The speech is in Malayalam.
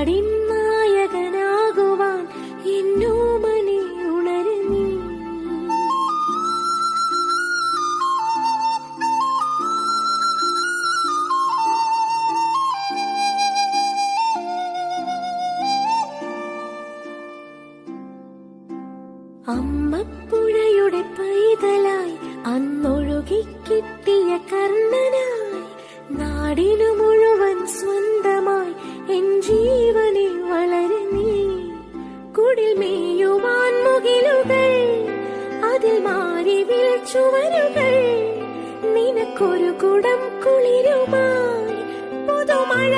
നാടിൻ നായകനാകുവാൻ എന്നോ മനെ ഉണരു നീ അമ്മപ്പുഴയുടെ പൈതലായി അന്നൊഴുകി കിട്ടിയ കർണനായി നാടിനു ജീവനെ വളരെ നീ. കുടിൽ മേയുവാൻ മുകിലുകൾ അതിൽ മാറി വിളിച്ചുവരുകൾ നിനക്കൊരു കുടം കുളിരുമായി പുതുമഴ